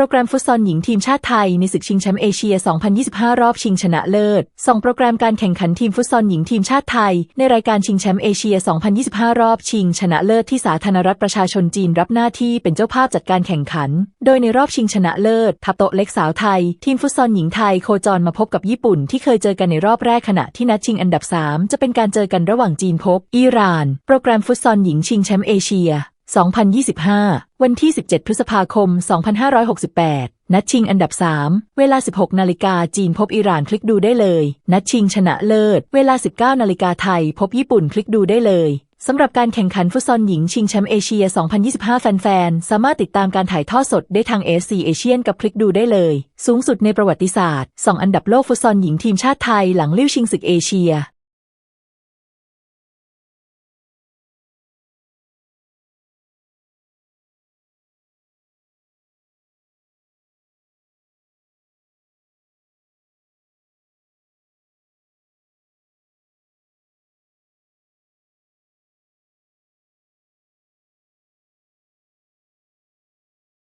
รแกรมฟุตซอลหญิงทีมชาติไทยในศึกชิงแชมป์เอเชีย 2025 รอบชิงชนะเลิศสองโปรแกรมการแข่งขันทีมฟุตซอลหญิงทีมชาติไทย ในรายการชิงแชมป์เอเชีย 2025 รอบชิงชนะเลิศที่สาธารณรัฐประชาชนจีนรับหน้าที่เป็นเจ้าภาพจัดการแข่งขัน โดยในรอบชิงชนะเลิศ ทัพโตเล็กสาวไทย ทีมฟุตซอลหญิงไทยโคจรมาพบกับญี่ปุ่นที่เคยเจอกันในรอบแรกขณะที่นัดชิงอันดับ 3 จะเป็นการเจอกันระหว่างจีนพบอิหร่าน โปรแกรมฟุตซอลหญิงชิงแชมป์เอเชีย 2025 วันที่ 17 พฤษภาคม 2568 นัดชิงอันดับ 3 เวลา 16 นาฬิกาจีนพบอิหร่านคลิกดูได้เลย นัดชิงชนะเลิศ เวลา 19 นาฬิกาไทย พบญี่ปุ่นคลิกดูได้เลยสำหรับการแข่งขันฟุตซอลหญิงชิงแชมป์เอเชีย 2025 แฟนๆ สามารถติดตามการถ่ายทอดสดได้ทาง SC เอเชียนกับคลิกดูได้เลย สูงสุดในประวัติศาสตร์ 2 อันดับโลกฟุตซอลหญิงทีมชาติไทยหลังลิ้วชิงศึกเอเชีย